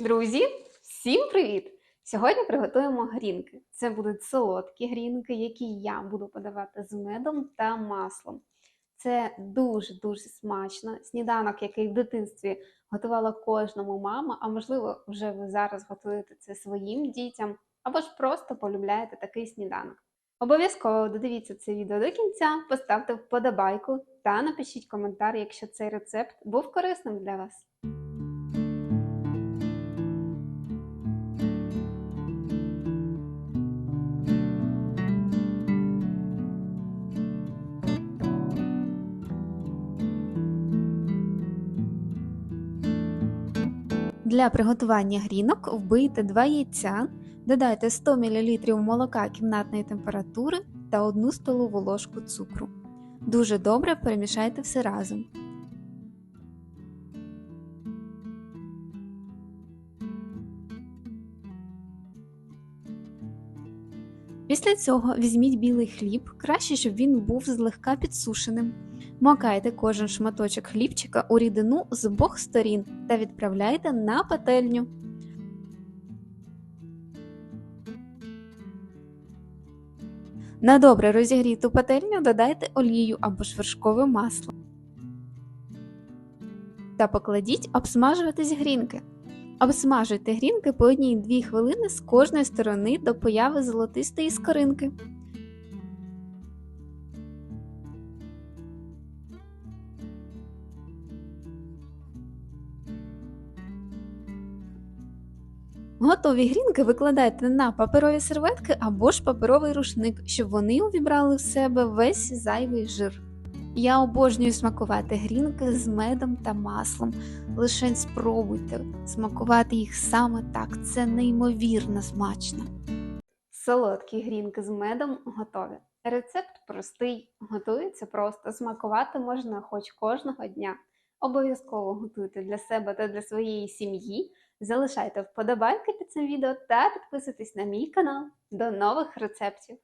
Друзі, всім привіт! Сьогодні приготуємо грінки. Це будуть солодкі грінки, які я буду подавати з медом та маслом. Це дуже-дуже смачно. Сніданок, який в дитинстві готувала кожному мама, а можливо, вже ви зараз готуєте це своїм дітям, або ж просто полюбляєте такий сніданок. Обов'язково додивіться це відео до кінця, поставте вподобайку та напишіть коментар, якщо цей рецепт був корисним для вас. Для приготування грінок вбийте 2 яйця, додайте 100 мл молока кімнатної температури та 1 столову ложку цукру. Дуже добре перемішайте все разом. Після цього візьміть білий хліб, краще, щоб він був злегка підсушеним. Макайте кожен шматочок хлібчика у рідину з обох сторін та відправляйте на пательню. На добре розігріту пательню додайте олію або ж вершкове масло. Та покладіть обсмажуватись грінки. Обсмажуйте грінки по 1-2 хвилини з кожної сторони до появи золотистої скоринки. Готові грінки викладайте на паперові серветки або ж паперовий рушник, щоб вони увібрали в себе весь зайвий жир. Я обожнюю смакувати грінки з медом та маслом. Лишень спробуйте смакувати їх саме так, це неймовірно смачно. Солодкі грінки з медом готові. Рецепт простий, готується просто, смакувати можна хоч кожного дня. Обов'язково готуйте для себе та для своєї сім'ї. Залишайте вподобайки під цим відео та підписуйтесь на мій канал. До нових рецептів!